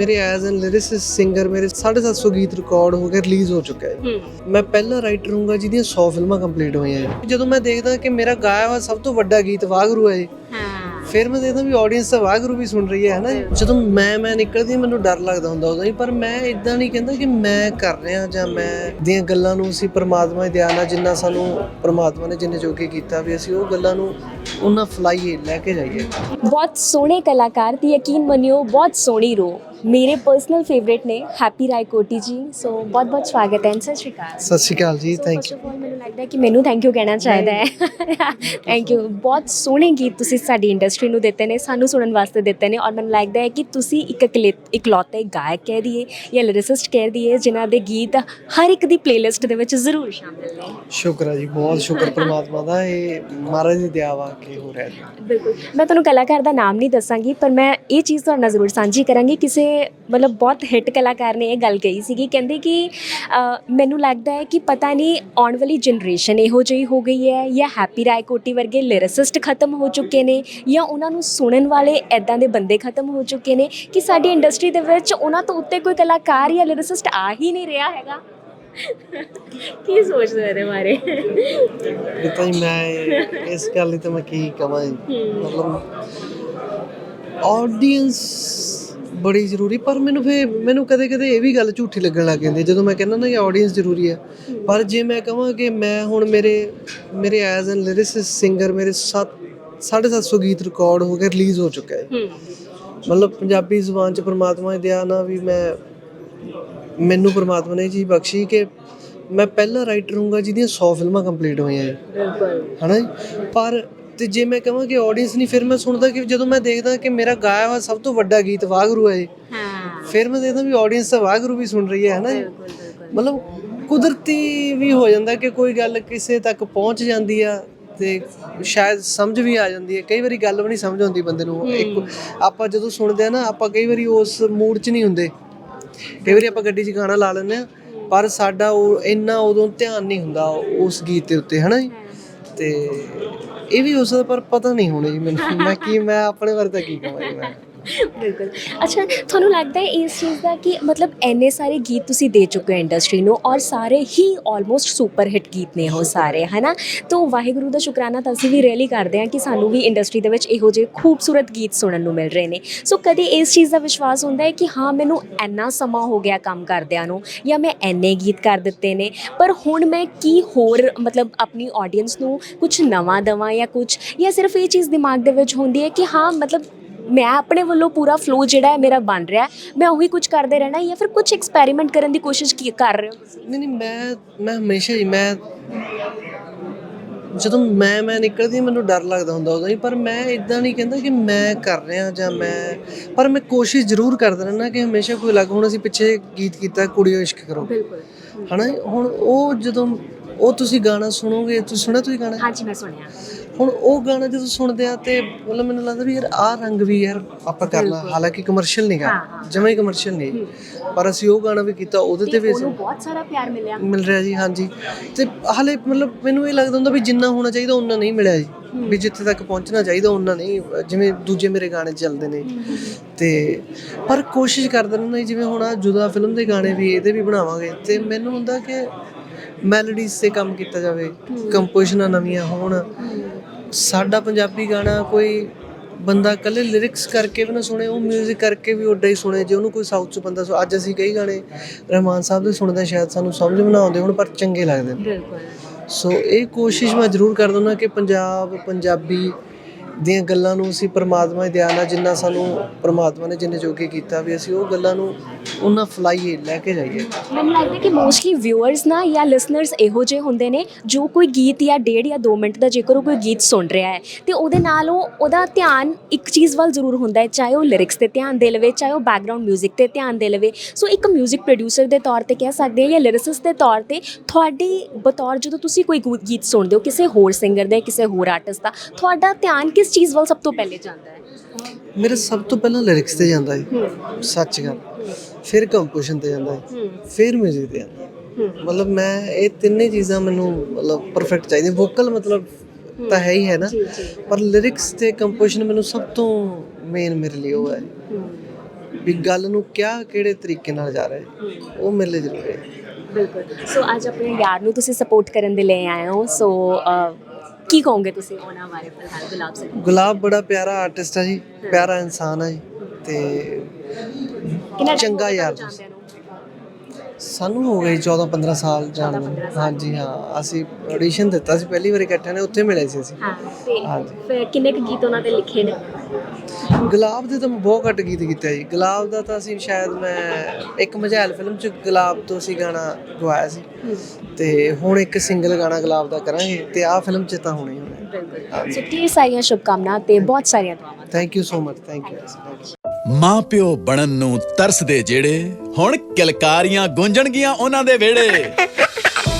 ਮੇਰੇ as an lyricist singer ਮੇਰੇ 750 ਗੀਤ ਰਿਕਾਰਡ ਹੋ ਕੇ ਰਿਲੀਜ਼ ਹੋ ਚੁੱਕਾ ਹੈ। ਮੈਂ ਪਹਿਲਾ ਰਾਈਟਰ ਹੂੰਗਾ ਜਿਹਦੀਆਂ 100 ਫਿਲਮਾਂ ਕੰਪਲੀਟ ਹੋਈਆਂ ਹੈ। ਜਦੋਂ ਮੈਂ ਦੇਖਦਾ ਕਿ ਮੇਰਾ ਗਾਇਆ ਹੋਇਆ ਸਭ ਤੋਂ ਵੱਡਾ ਗੀਤ ਵਾਗਰੂ ਹੈ ਹਾਂ। ਫਿਰ ਮੈਂ ਦੇਖਦਾ ਵੀ ਆਡੀਅנס ਤਾਂ ਵਾਗਰੂ ਵੀ ਸੁਣ ਰਹੀ ਹੈ ਹਨਾ ਜਦੋਂ ਮੈਂ ਮੈਂ ਨਿਕਲਦੀ ਹਾਂ, ਮੈਨੂੰ ਡਰ ਲੱਗਦਾ ਹੁੰਦਾ ਉਦੋਂ ਹੀ ਪਰ ਮੈਂ ਇਦਾਂ ਨਹੀਂ ਕਹਿੰਦਾ ਕਿ ਮੈਂ ਕਰ ਰਿਹਾ ਜਾਂ ਮੈਂ ਦੀਆਂ ਗੱਲਾਂ ਨੂੰ ਅਸੀਂ ਪ੍ਰਮਾਤਮਾ ਦੀ ਦਇਆ ਨਾਲ ਜਿੰਨਾ ਸਾਨੂੰ ਪ੍ਰਮਾਤਮਾ ਨੇ ਜਿੰਨੇ ਜੋਗੇ ਕੀਤਾ ਵੀ ਅਸੀਂ ਉਹ ਗੱਲਾਂ ਨੂੰ ਉਹਨਾਂ ਫਲਾਈਏ ਲੈ ਕੇ ਜਾਈਏ। ਬਹੁਤ ਸੋਹਣੇ ਕਲਾਕਾਰ ਤੇ ਯਕੀਨ ਮੰਨਿਓ ਬਹੁਤ ਸੋਹਣੀ ਰੋ। ਮੇਰੇ ਪਰਸਨਲ ਫੇਵਰੇਟ ਨੇ ਹੈਪੀ ਰਾਏ ਕੋਟੀ ਜੀ ਸੋ ਬਹੁਤ ਬਹੁਤ ਸਵਾਗਤ ਹੈ ਸਤਿ ਸ਼੍ਰੀ ਅਕਾਲ। ਸਤਿ ਸ਼੍ਰੀ ਅਕਾਲ ਜੀ ਥੈਂਕ ਮੈਨੂੰ ਲੱਗਦਾ ਕਿ ਮੈਨੂੰ ਥੈਂਕ ਯੂ ਕਹਿਣਾ ਚਾਹੀਦਾ ਹੈ। ਥੈਂਕ ਯੂ ਬਹੁਤ ਸੋਹਣੇ ਗੀਤ ਤੁਸੀਂ ਸਾਡੀ ਇੰਡਸਟਰੀ ਨੂੰ ਦਿੱਤੇ ਨੇ ਸਾਨੂੰ ਸੁਣਨ ਵਾਸਤੇ ਦਿੱਤੇ ਨੇ ਔਰ ਮੈਨੂੰ ਲੱਗਦਾ ਹੈ ਕਿ ਤੁਸੀਂ ਇੱਕ ਇਕਲੇ- ਇਕਲੌਤੇ ਗਾਇਕ ਕਹਿ ਦਈਏ ਜਾਂ ਲਿਰਿਸਿਸਟ ਕਹਿ ਦਈਏ ਜਿਨ੍ਹਾਂ ਦੇ ਗੀਤ ਹਰ ਇੱਕ ਦੀ ਪਲੇਲਿਸਟ ਦੇ ਵਿੱਚ ਜ਼ਰੂਰ ਸ਼ਾਮਿਲ ਨੇ। ਸ਼ੁਕਰ ਹੈ ਜੀ ਬਹੁਤ ਸ਼ੁਕਰ ਪ੍ਰਮਾਤਮਾ ਦਾ ਇਹ ਮਹਾਰਾਜ ਦੀ ਦਇਆ ਵਾ ਕੇ ਹੋ ਰਿਹਾ ਬਿਲਕੁਲ। ਮੈਂ ਤੁਹਾਨੂੰ ਕਲਾਕਾਰ ਦਾ ਨਾਮ ਨਹੀਂ ਦੱਸਾਂਗੀ ਪਰ ਮੈਂ ਇਹ ਚੀਜ਼ ਤੁਹਾਡੇ ਨਾਲ ਜ਼ਰੂਰ ਸਾਂਝੀ ਕਰਾਂਗੀ ਕਿਸੇ ਮਤਲਬ ਬਹੁਤ ਹਿੱਟ ਕਲਾਕਾਰ ਨੇ ਇਹ ਗੱਲ ਕਹੀ ਸੀਗੀ ਕਹਿੰਦੇ ਕਿ ਮੈਨੂੰ ਲੱਗਦਾ ਹੈ ਕਿ ਪਤਾ ਨਹੀਂ ਆਉਣ ਵਾਲੀ ਜਨਰੇਸ਼ਨ ਇਹੋ ਜਿਹੀ ਹੋ ਗਈ ਹੈ ਜਾਂ ਹੈਪੀ ਰਾਏ ਕੋਟੀ ਵਰਗੇ ਲਿਰਿਸਿਸਟ ਖਤਮ ਹੋ ਚੁੱਕੇ ਨੇ ਜਾਂ ਉਹਨਾਂ ਨੂੰ ਸੁਣਨ ਵਾਲੇ ਐਦਾਂ ਦੇ ਬੰਦੇ ਖਤਮ ਹੋ ਚੁੱਕੇ ਨੇ ਕਿ ਸਾਡੀ ਇੰਡਸਟਰੀ ਦੇ ਵਿੱਚ ਉਹਨਾਂ ਤੋਂ ਉੱਤੇ ਕੋਈ ਕਲਾਕਾਰ ਜਾਂ ਲਿਰਿਸਿਸਟ ਆ ਹੀ ਨਹੀਂ ਰਿਹਾ ਹੈਗਾ? ਕੀ ਸੋਚਦੇ ਹੋ ਇਹਦੇ ਬਾਰੇ? ਇਹ ਤਾਂ ਜੀ ਮੈਂ ਇਸ ਗੱਲ ਲਈ ਤਾਂ ਮੈਂ ਕੀ ਜੀ? ਮਤਲਬ ਆਡੀਅנס ਬੜੀ ਜ਼ਰੂਰੀ ਪਰ ਮੈਨੂੰ ਫੇ ਮੈਨੂੰ ਕਦੇ ਕਦੇ ਇਹ ਵੀ ਗੱਲ ਝੂਠੀ ਲੱਗਣ ਲੱਗ ਜਾਂਦੀ ਹੈ। ਜਦੋਂ ਮੈਂ ਕਹਿੰਦਾ ਨਾ ਕਿ ਆਡੀਅנס ਜ਼ਰੂਰੀ ਹੈ ਪਰ ਜੇ ਮੈਂ ਕਹਾਂ ਕਿ ਮੈਂ ਹੁਣ ਮੇਰੇ ਮੇਰੇ ਐਜ਼ ਐਨ ਲਿਰਿਸਿਸਟ ਸਿੰਗਰ ਮੇਰੇ 7 750 ਗੀਤ ਰਿਕਾਰਡ ਹੋ ਕੇ ਰਿਲੀਜ਼ ਹੋ ਚੁੱਕਾ ਹੈ। ਮਤਲਬ ਪੰਜਾਬੀ ਜ਼ੁਬਾਨ ਚ ਪ੍ਰਮਾਤਮਾ ਦੀ ਦਇਆ ਨਾਲ ਵੀ ਮੈਂ ਮੈਨੂੰ ਪ੍ਰਮਾਤਮਾ ਨੇ ਜੀ ਬਖਸ਼ੀ ਕਿ ਮੈਂ ਪਹਿਲਾ ਰਾਈਟਰ ਹੂੰਗਾ ਜਿਹਦੀਆਂ 100 ਫਿਲਮਾਂ ਕੰਪਲੀਟ ਹੋਈਆਂ ਹੈ। ਬਿਲਕੁਲ। ਹਨਾ ਜੀ? ਪਰ ਤੇ ਜੇ ਮੈਂ ਕਹਾਂ ਕਿ ਆਡੀਅנס ਨਹੀਂ ਫਿਰ ਮੈਂ ਸੁਣਦਾ ਕਿ ਜਦੋਂ ਮੈਂ ਦੇਖਦਾ ਕਿ ਮੇਰਾ ਗਾਇਆ ਹੋਇਆ ਸਭ ਤੋਂ ਵੱਡਾ ਗੀਤ ਵਾਗਰੂ ਹੈ ਹਾਂ। ਫਿਰ ਮੈਂ ਦੇਖਦਾ ਵੀ ਆਡੀਅנס ਵਾਗਰੂ ਵੀ ਸੁਣ ਰਹੀ ਹੈ ਹੈ ਮਤਲਬ ਕੁਦਰਤੀ ਵੀ ਹੋ ਜਾਂਦਾ ਕਿ ਕੋਈ ਗੱਲ ਕਿਸੇ ਤੱਕ ਪਹੁੰਚ ਜਾਂਦੀ ਆ ਤੇ ਸ਼ਾਇਦ ਸਮਝ ਵੀ ਆ ਜਾਂਦੀ ਹੈ। ਕਈ ਵਾਰੀ ਗੱਲ ਵੀ ਨਹੀਂ ਸਮਝ ਆਉਂਦੀ ਬੰਦੇ ਨੂੰ। ਇੱਕ ਆਪਾਂ ਜਦੋਂ ਸੁਣਦੇ ਆ ਨਾ ਆਪਾਂ ਕਈ ਵਾਰੀ ਉਸ ਮੂਡ 'ਚ ਨਹੀਂ ਹੁੰਦੇ। ਕਈ ਵਾਰੀ ਆਪਾਂ ਗੱਡੀ 'ਚ ਗਾਣਾ ਲਾ ਲੈਂਦੇ ਆ ਪਰ ਸਾਡਾ ਉਹ ਇੰਨਾ ਉਦੋਂ ਧਿਆਨ ਨਹੀਂ ਹੁੰਦਾ ਉਸ ਗੀਤ ਦੇ ਉੱਤੇ ਹਨਾ ਜੀ? ਤੇ ਇਹ ਵੀ ਹੋ ਸਕਦਾ ਪਰ ਪਤਾ ਨਹੀਂ ਹੋਣੇ ਜੀ ਮੈਨੂੰ। ਮੈਂ ਕੀ ਮੈਂ ਆਪਣੇ ਬਾਰੇ ਤਾਂ ਕੀ ਕਹਾਂ ਜੀ ਮੈਂ। ਬਿਲਕੁਲ। ਅੱਛਾ, ਤੁਹਾਨੂੰ ਲੱਗਦਾ ਹੈ ਇਸ ਚੀਜ਼ ਦਾ ਕਿ ਮਤਲਬ ਐਨੇ ਸਾਰੇ ਗੀਤ ਤੁਸੀਂ ਦੇ ਚੁੱਕੇ ਹੋ ਇੰਡਸਟਰੀ ਨੂੰ ਔਰ ਸਾਰੇ ਹੀ ਆਲਮੋਸਟ ਸੁਪਰ ਹਿੱਟ ਗੀਤ ਨੇ ਉਹ ਸਾਰੇ, ਹਨਾ? ਤੋਂ ਵਾਹਿਗੁਰੂ ਦਾ ਸ਼ੁਕਰਾਨਾ ਤਾਂ ਅਸੀਂ ਵੀ ਰੈਲੀ ਕਰਦੇ ਹਾਂ ਕਿ ਸਾਨੂੰ ਵੀ ਇੰਡਸਟਰੀ ਦੇ ਵਿੱਚ ਇਹੋ ਜਿਹੇ ਖੂਬਸੂਰਤ ਗੀਤ ਸੁਣਨ ਨੂੰ ਮਿਲ ਰਹੇ ਨੇ। ਸੋ ਕਦੇ ਇਸ ਚੀਜ਼ ਦਾ ਵਿਸ਼ਵਾਸ ਹੁੰਦਾ ਹੈ ਕਿ ਹਾਂ, ਮੈਨੂੰ ਐਨਾ ਸਮਾਂ ਹੋ ਗਿਆ ਕੰਮ ਕਰਦਿਆਂ ਨੂੰ ਜਾਂ ਮੈਂ ਐਨੇ ਗੀਤ ਕਰ ਦਿੱਤੇ ਨੇ, ਪਰ ਹੁਣ ਮੈਂ ਕੀ ਹੋਰ ਮਤਲਬ ਆਪਣੀ ਆਡੀਅנס ਨੂੰ ਕੁਝ ਨਵਾਂ ਦਵਾਂ ਜਾਂ ਕੁਝ ਜਾਂ ਸਿਰਫ ਇਹ ਚੀਜ਼ ਦਿਮਾਗ ਦੇ ਵਿੱਚ ਹੁੰਦੀ ਹੈ ਕਿ ਹਾਂ, ਮਤਲਬ ਮੈਂ ਆਪਣੇ ਵੱਲੋਂ ਪੂਰਾ ਫਲੋ ਜਿਹੜਾ ਹੈ ਮੇਰਾ ਬਣ ਰਿਹਾ ਹੈ, ਮੈਂ ਉਹੀ ਕੁਝ ਕਰਦੇ ਰਹਿਣਾ ਜਾਂ ਫਿਰ ਕੁਝ ਐਕਸਪੈਰੀਮੈਂਟ ਕਰਨ ਦੀ ਕੋਸ਼ਿਸ਼ ਕੀ ਕਰ ਰਹੇ ਹੋ ਤੁਸੀਂ? ਨਹੀਂ ਨਹੀਂ ਮੈਂ ਮੈਂ ਹਮੇਸ਼ਾ ਹੀ ਮੈਂ ਜਦੋਂ ਮੈਂ ਮੈਂ ਨਿਕਲਦੀ ਮੈਨੂੰ ਡਰ ਲੱਗਦਾ ਹੁੰਦਾ ਉਦੋਂ ਹੀ ਪਰ ਮੈਂ ਇਦਾਂ ਨਹੀਂ ਕਹਿੰਦਾ ਕਿ ਮੈਂ ਕਰ ਰਿਹਾ ਜਾਂ ਮੈਂ ਪਰ ਮੈਂ ਕੋਸ਼ਿਸ਼ ਜ਼ਰੂਰ ਕਰਦਾ ਰਹਿਣਾ ਕਿ ਹਮੇਸ਼ਾ ਕੋਈ ਲੱਗ ਹੁਣ ਅਸੀਂ ਪਿੱਛੇ ਗੀਤ ਕੀਤਾ ਕੁੜੀਓ ਇਸ਼ਕ ਕਰੋ। ਬਿਲਕੁਲ। ਹਨਾ ਹੁਣ ਉਹ ਜਦੋਂ ਉਹ ਤੁਸੀਂ ਗਾਣਾ ਸੁਣੋਗੇ ਤੁਸੀਂ ਸੁਣਿਆ ਤੁਸੀਂ ਗਾਣਾ? ਹਾਂਜੀ ਮੈਂ ਸੁਣਿਆ। ਹੁਣ ਉਹ ਗਾਣਾ ਜਦੋਂ ਸੁਣਦੇ ਆ ਤੇ ਮਤਲਬ ਮੈਨੂੰ ਲੱਗਦਾ ਵੀ ਯਾਰ ਆਹ ਰੰਗ ਵੀ ਯਾਰ ਆਪਾਂ ਕਰਨਾ ਹਾਲਾਂਕਿ ਕਮਰਸ਼ੀਅਲ ਨਹੀਂਗਾ ਹਾਂ, ਹਾਂ। ਜਮਾਂ ਹੀ ਕਮਰਸ਼ੀਅਲ ਨਹੀਂ। ਪਰ ਅਸੀਂ ਉਹ ਗਾਣਾ ਵੀ ਕੀਤਾ ਉਹਦੇ ਤੇ ਵੀ ਬਹੁਤ ਸਾਰਾ ਪਿਆਰ ਮਿਲਿਆ। ਮਿਲ ਰਿਹਾ ਜੀ ਹਾਂਜੀ। ਤੇ ਹਾਲੇ ਮਤਲਬ ਮੈਨੂੰ ਇਹ ਲੱਗਦਾ ਹੁੰਦਾ ਵੀ ਜਿੰਨਾ ਹੋਣਾ ਚਾਹੀਦਾ ਉਹਨਾਂ ਨਹੀਂ ਮਿਲਿਆ ਜੀ। ਵੀ ਜਿੱਥੇ ਤੱਕ ਪਹੁੰਚਣਾ ਚਾਹੀਦਾ ਉਹਨਾਂ ਨਹੀਂ ਜਿਵੇਂ ਦੂਜੇ ਮੇਰੇ ਗਾਣੇ ਚੱਲਦੇ ਨੇ। ਤੇ ਪਰ ਕੋਸ਼ਿਸ਼ ਕਰਦਾ ਰਹਿੰਦਾ ਜੀ, ਜਿਵੇਂ ਹੁਣ ਆਹ ਜੁਦਾ ਫਿਲਮ ਦੇ ਗਾਣੇ ਵੀ ਇਹਦੇ ਵੀ ਬਣਾਵਾਂਗੇ। ਤੇ ਮੈਨੂੰ ਹੁੰਦਾ ਕਿ ਮੈਲੋਡੀਜ਼ ਤੇ ਕੰਮ ਕੀਤਾ ਜਾਵੇ ਕੰਪੋਜੀਸ਼ਨਾਂ ਨਵੀਆਂ ਹੋਣ ਸਾਡਾ ਪੰਜਾਬੀ ਗਾਣਾ ਕੋਈ ਬੰਦਾ ਕੱਲੇ ਲਿਰਿਕਸ ਕਰਕੇ ਵੀ ਨਾ ਸੁਣੇ ਉਹ 뮤직 ਕਰਕੇ ਵੀ ਉੱਡਾ ਹੀ ਸੁਣੇ ਜੇ ਉਹਨੂੰ ਕੋਈ ਸਾਊਥ ਚ ਬੰਦਾ ਸੁ- ਅੱਜ ਅਸੀਂ ਕਈ ਗਾਣੇ ਰਹਿਮਾਨ ਸਾਹਿਬ ਦੇ ਸੁਣਦੇ ਹਾਂ, ਸ਼ਾਇਦ ਸਾਨੂੰ ਸਮਝ ਵੀ ਨਾ ਆਉਂਦੇ ਹੁਣ ਪਰ ਚੰਗੇ ਲੱਗਦੇ ਨੇ। ਬਿਲਕੁਲ। ਸੋ ਇਹ ਕੋਸ਼ਿਸ਼ ਮੈਂ ਜ਼ਰੂਰ ਕਰਦਾ ਹੁੰਦਾ ਕਿ ਪੰਜਾਬ ਪੰਜਾਬੀ ਦੀਆਂ ਗੱਲਾਂ ਨੂੰ ਅਸੀਂ ਪ੍ਰਮਾਤਮਾ ਦੀ ਦਇਆ ਨਾਲ ਜਿੰਨਾ ਸਾਨੂੰ ਪ੍ਰਮਾਤਮਾ ਨੇ ਜਿੰਨੇ ਜੋਗੇ ਕੀਤਾ ਵੀ ਅਸੀਂ ਉਹ ਗੱਲਾਂ ਨੂੰ ਉਹਨਾਂ ਫਲਾਈਏ ਲੈ ਕੇ ਜਾਈਏ ਮੈਨੂੰ ਲੱਗਦਾ ਕਿ ਮੋਸਟਲੀ ਵਿਊਅਰਸ ਨਾ ਜਾਂ ਲਿਸਨਰਸ ਇਹੋ ਜਿਹੇ ਹੁੰਦੇ ਨੇ ਜੋ ਕੋਈ ਗੀਤ ਜਾਂ ਡੇਢ ਜਾਂ 2 ਮਿੰਟ ਦਾ ਜੇਕਰ ਉਹ ਕੋਈ ਗੀਤ ਸੁਣ ਰਿਹਾ ਹੈ ਤੇ ਉਹਦੇ ਨਾਲ ਉਹ ਉਹਦਾ ਧਿਆਨ ਇੱਕ ਚੀਜ਼ ਵੱਲ ਜ਼ਰੂਰ ਹੁੰਦਾ ਹੈ ਚਾਹੇ ਉਹ ਲਿਰਿਕਸ ਤੇ ਧਿਆਨ ਦੇ ਲਵੇ ਚਾਹੇ ਉਹ ਬੈਕਗ੍ਰਾਉਂਡ 뮤직 ਤੇ ਧਿਆਨ ਦੇ ਲਵੇ ਸੋ ਇੱਕ 뮤직 ਪ੍ਰੋਡਿਊਸਰ ਦੇ ਤੌਰ ਤੇ ਕਹਿ ਸਕਦੇ ਹਾਂ ਜਾਂ ਲਿਰਿਸਿਸਟ ਦੇ ਤੌਰ ਤੇ ਤੁਹਾਡੀ ਬਤੌਰ ਜਦੋਂ ਤੁਸੀਂ ਕੋਈ ਗੂ- ਗੀਤ ਸੁਣਦੇ ਹੋ ਕਿਸੇ ਹੋਰ ਸਿੰਗਰ ਦਾ ਕਿਸੇ ਹੋਰ ਆਰਟਿਸਟ ਦਾ ਤੁਹਾਡਾ ਧਿਆਨ ਕਿਸ ਚੀਜ਼ ਵੱਲ ਸਭ ਤੋਂ ਪਹਿਲੇ ਜਾਂਦਾ ਹੈ ਮੇਰੇ ਸਭ ਤੋਂ ਪਹਿਲਾਂ ਲਿਰਿਕਸ ਤੇ ਜਾਂਦਾ ਹੈ ਸੱਚ ਗੱਲ ਫਿਰ ਕੰਪੋਜੀਸ਼ਨ ਤੇ ਜਾਂਦਾ ਹੈ। ਫਿਰ 뮤직 ਤੇ ਜਾਂਦਾ। ਮਤਲਬ ਮੈਂ ਇਹ ਤਿੰਨੇ ਚੀਜ਼ਾਂ ਮੈਨੂੰ ਮਤਲਬ ਪਰਫੈਕਟ ਚਾਹੀਦੀਆਂ। ਵੋਕਲ ਮਤਲਬ ਤਾਂ ਹੈ ਹੀ ਹੈ ਨਾ। ਪਰ ਲਿਰਿਕਸ ਤੇ ਕੰਪੋਜੀਸ਼ਨ ਮੈਨੂੰ ਸਭ ਤੋਂ ਮੇਨ ਮੇਰੇ ਲਈ ਉਹ ਹੈ ਵੀ ਗੱਲ ਨੂੰ ਕਿਆ ਕਿਹੜੇ ਤਰੀਕੇ ਨਾਲ ਜਾ ਰਿਹਾ ਹੈ। ਉਹ ਮੇਰੇ ਲਈ ਜ਼ਰੂਰੀ ਹੈ। ਬਿਲਕੁਲ। ਸੋ ਅੱਜ ਆਪਣੇ ਯਾਰ ਨੂੰ ਤੁਸੀਂ ਸਪੋਰਟ ਕਰਨ ਦੇ ਲਈ ਆਏ ਹੋ। ਸੋ ਕੀ ਕਹੋਗੇ ਤੁਸੀਂ ਉਹਨਾਂ ਬਾਰੇ ਫਿਲਹਾਲ ਗੁਲਾਬ ਸਿੰਘ ਗੁਲਾਬ ਬੜਾ ਪਿਆਰਾ ਆਰਟਿਸਟ ਹੈ ਜੀ। ਪਿਆਰਾ ਇਨਸਾਨ ਹੈ ਜੀ। ਤੇ ਕਿੰਨਾ ਚੰਗਾ ਯਾਰ ਜਾਣਦੇ ਨੂੰ? ਸਾਨੂੰ ਹੋ ਗਏ 14 15 ਸਾਲ ਜਾਣ ਨੂੰ। ਹਾਂਜੀ ਹਾਂ। ਅਸੀਂ ਆਡੀਸ਼ਨ ਦਿੱਤਾ ਸੀ ਪਹਿਲੀ ਵਾਰ ਇਕੱਠੇ ਨੇ ਉੱਥੇ ਮਿਲੇ ਸੀ ਅਸੀਂ। ਹਾਂ ਤੇ ਹਾਂਜੀ। ਫਿਰ ਕਿੰਨੇ ਕੁ ਗੀਤ ਉਹਨਾਂ ਦੇ ਲਿਖੇ ਨੇ? ਗੁਲਾਬ ਦੇ ਤਾਂ ਮੈਂ ਬਹੁਤ ਘੱਟ ਗੀਤ ਕੀਤੇ ਜੀ। ਗੁਲਾਬ ਦਾ ਤਾਂ ਅਸੀਂ ਸ਼ਾਇਦ ਮੈਂ ਇੱਕ ਮਝੈਲ ਫਿਲਮ ਚ ਗੁਲਾਬ ਤੋਂ ਅਸੀਂ ਗਾਣਾ ਗਵਾਇਆ ਸੀ। ਤੇ ਹੁਣ ਇੱਕ ਸਿੰਗਲ ਗਾਣਾ ਗੁਲਾਬ ਦਾ ਕਰਾਂਗੇ ਤੇ ਆਹ ਫਿਲਮ ਚ ਤਾਂ ਹੋਣਾ ਹੀ ਹੋਣਾ। ਬਿਲਕੁਲ। ਸੋ ਢੇਰ ਸਾਰੀਆਂ ਸ਼ੁਭਕਾਮਨਾਵਾਂ ਤੇ ਬਹੁਤ ਸਾਰੀਆਂ ਦੁਆਵਾਂ। Thank you so much thank you ਮਾਂ ਪਿਓ ਬਣਨ ਨੂੰ ਤਰਸਦੇ ਜਿਹੜੇ ਹੁਣ ਕਿਲਕਾਰੀਆਂ ਗੂੰਜਣਗੀਆਂ ਉਹਨਾਂ ਦੇ ਵਿਹੜੇ।